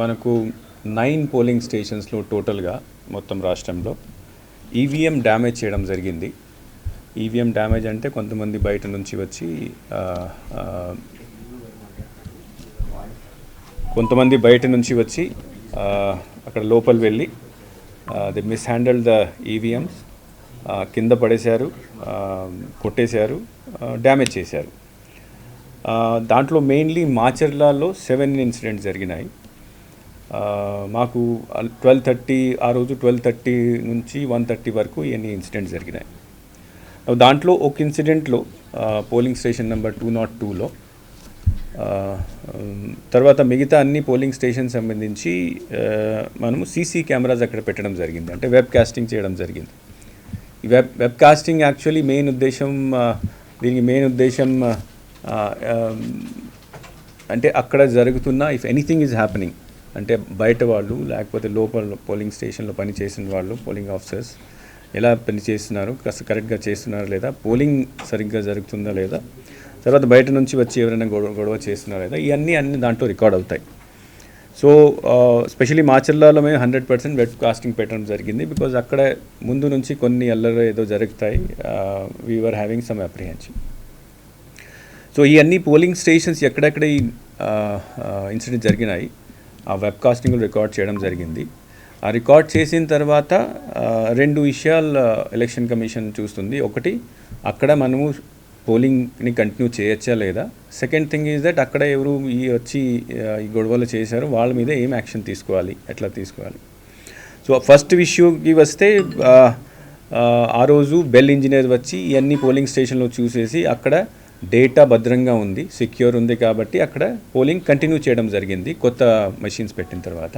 మనకు nine polling స్టేషన్స్లో టోటల్గా మొత్తం రాష్ట్రంలో ఈవీఎం డ్యామేజ్ చేయడం జరిగింది. ఈవీఎం డ్యామేజ్ అంటే కొంతమంది బయట నుంచి వచ్చి కొంతమంది బయట నుంచి వచ్చి అక్కడ లోపల వెళ్ళి the mishandle the EVMs కింద పడేశారు కొట్టేశారు డ్యామేజ్ చేశారు. దాంట్లో మెయిన్లీ మాచర్లలో సెవెన్ ఇన్సిడెంట్స్ జరిగినాయి. మాకు ట్వెల్వ్ థర్టీ ఆ రోజు ట్వెల్వ్ థర్టీ నుంచి వన్ థర్టీ వరకు ఎన్ని ఇన్సిడెంట్స్ జరిగినాయి. దాంట్లో ఒక ఇన్సిడెంట్లో polling station number two not టూలో తర్వాత మిగతా అన్ని పోలింగ్ స్టేషన్ సంబంధించి మనము సీసీ కెమెరాస్ అక్కడ పెట్టడం జరిగింది. అంటే వెబ్ కాస్టింగ్ చేయడం జరిగింది. ఈ web web casting actually main ఉద్దేశం దీనికి మెయిన్ ఉద్దేశం అంటే అక్కడ జరుగుతున్న ఇఫ్ ఎనీథింగ్ ఈజ్ హ్యాపెనింగ్ అంటే బయట వాళ్ళు లేకపోతే లోపల పోలింగ్ స్టేషన్లో పనిచేసిన వాళ్ళు పోలింగ్ ఆఫీసర్స్ ఎలా పని చేస్తున్నారు కాస్త కరెక్ట్గా చేస్తున్నారా లేదా పోలింగ్ సరిగ్గా జరుగుతుందా లేదా తర్వాత బయట నుంచి వచ్చి ఎవరైనా గొడవ గొడవ చేస్తున్నారా లేదా ఇవన్నీ అన్ని దాంట్లో రికార్డ్ అవుతాయి. సో స్పెషలీ మాచర్లలో మేము హండ్రెడ్ పర్సెంట్ వెబ్ కాస్టింగ్ పెట్టడం జరిగింది బికాజ్ అక్కడ ముందు నుంచి కొన్ని అల్లరు ఏదో జరుగుతాయి we are having some apprehension so ఈ అన్ని పోలింగ్ స్టేషన్స్ ఎక్కడెక్కడ ఈ ఇన్సిడెంట్ జరిగినాయి ఆ వెబ్ కాస్టింగ్ రికార్డ్ చేయడం జరిగింది. ఆ రికార్డ్ చేసిన తర్వాత రెండు విషయాలు ఎలక్షన్ కమిషన్ చూస్తుంది. ఒకటి అక్కడ మనము పోలింగ్ని కంటిన్యూ చేయొచ్చా లేదా? సెకండ్ థింగ్ ఈజ్ దట్ అక్కడ ఎవరు ఈ వచ్చి ఈ గొడవలు చేశారు వాళ్ళ మీద ఏం యాక్షన్ తీసుకోవాలి? ఎట్లా తీసుకోవాలి? సో ఫస్ట్ ఇష్యూకి వస్తే ఆ రోజు బెల్ ఇంజనీర్ వచ్చి ఇవన్నీ పోలింగ్ స్టేషన్లో చూసేసి అక్కడ డేటా భద్రంగా ఉంది సెక్యూర్ ఉంది కాబట్టి అక్కడ పోలింగ్ కంటిన్యూ చేయడం జరిగింది కొత్త మెషిన్స్ పెట్టిన తర్వాత.